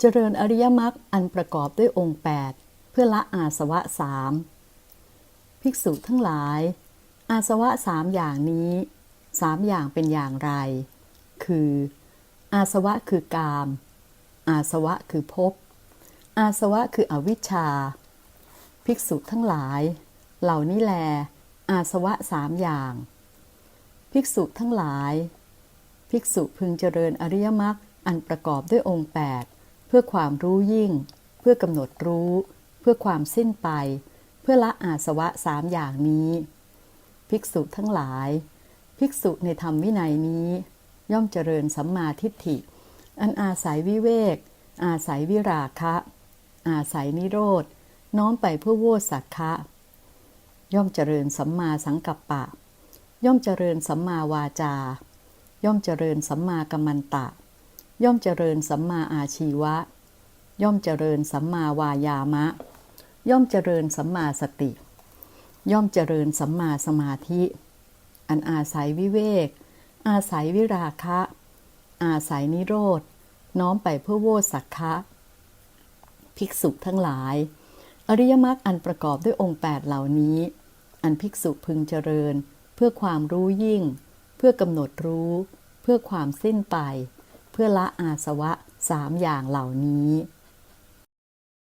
เจริญอริยมรรคอันประกอบด้วยองค์ 8 เพื่อละอาสวะสามภิกษุทั้งหลาย อาสวะสามอย่างนี้สามอย่างเป็นอย่างไร คือ อาสวะคือกาม อาสวะคือภพ อาสวะคืออวิชชา ภิกษุทั้งหลาย เหล่านี้แล อาสวะสามอย่าง ภิกษุทั้งหลาย ภิกษุพึงเจริญอริยมรรคอันประกอบด้วยองค์ 8 พื่อความรู้ยิ่ง เพื่อกำหนดรู้ เพื่อความสิ้นไป เพื่อละอาสวะสามอย่างนี้ ภิกษุทั้งหลาย ภิกษุในธรรมวินัยนี้ ย่อมเจริญสัมมาทิฏฐิ อันอาศัยวิเวก อาศัยวิราคะ อาศัยนิโรธ น้อมไปเพื่อโวสักคะ ย่อมเจริญสัมมาสังกัปปะ ย่อมเจริญสัมมาวาจา ย่อมเจริญสัมมากัมมันตะ ย่อมเจริญสัมมาอาชีวะ ย่อมเจริญสัมมาวายามะ ย่อมเจริญสัมมาสติ ย่อมเจริญสัมมาสมาธิ อันอาศัยวิเวก อาศัยวิราคะ อาศัยนิโรธ น้อมไปเพื่อโวสักคะ ภิกษุทั้งหลาย อริยมรรคอันประกอบด้วยองค์8เหล่านี้ อันภิกษุพึงเจริญ เพื่อความรู้ยิ่ง เพื่อกำหนดรู้ เพื่อความสิ้นไป เพื่อละอาสวะสามอย่างเหล่านี้